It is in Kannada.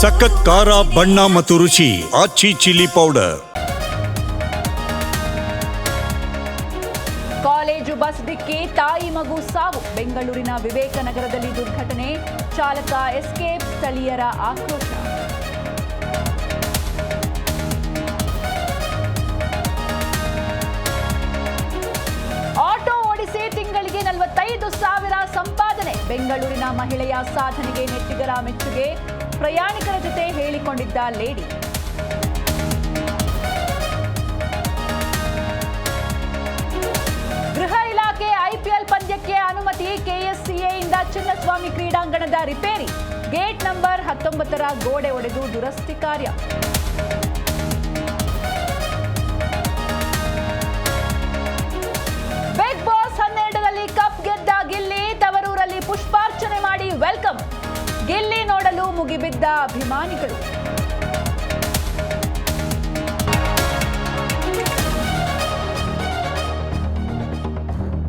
ಸಖತ್ ಖಾರ, ಬಣ್ಣ ಮತ್ತು ರುಚಿ, Aachi chilli powder. College bus ಡಿಕ್ಕಿ ತಾಯಿ ಮಗು ಸಾವು. ಬೆಂಗಳೂರಿನ ವಿವೇಕನಗರದಲ್ಲಿ ದುರ್ಘಟನೆ. ಚಾಲಕ ಎಸ್ಕೇಪ್, ಸ್ಥಳೀಯರ ಆಕ್ರೋಶ. ಆಟೋ ಓಡಿಸಿ ತಿಂಗಳಿಗೆ ನಲವತ್ತೈದು ಸಾವಿರ ಸಂಪಾದನೆ. ಬೆಂಗಳೂರಿನ ಮಹಿಳೆಯ ಸಾಧನೆಗೆ ನೆಟ್ಟಿಗರ ಮೆಚ್ಚುಗೆ. ಪ್ರಯಾಣಿಕರ ಜೊತೆ ಹೇಳಿಕೊಂಡಿದ್ದ ಲೇಡಿ. ಗೃಹ ಇಲಾಖೆ ಐಪಿಎಲ್ ಪಂದ್ಯಕ್ಕೆ ಅನುಮತಿ ಕೆಎಸ್ಸಿಎಯಿಂದ ಚಿನ್ನಸ್ವಾಮಿ ಕ್ರೀಡಾಂಗಣದ ರಿಪೇರಿ. ಗೇಟ್ ನಂಬರ್ ಹತ್ತೊಂಬತ್ತರ ಗೋಡೆ ಒಡೆದು ದುರಸ್ತಿ ಕಾರ್ಯ. ಬಿಗ್ ಬಾಸ್ ಹನ್ನೆರಡರಲ್ಲಿ ಕಪ್ ಗೆದ್ದ ಗಿಲ್ಲಿ ತವರೂರಲ್ಲಿ ಪುಷ್ಪಾರ್ಚನೆ ಮಾಡಿ ವೆಲ್ಕಮ್. ಗಿಲ್ಲಿ ಮುಗಿಬಿದ್ದ ಅಭಿಮಾನಿಗಳು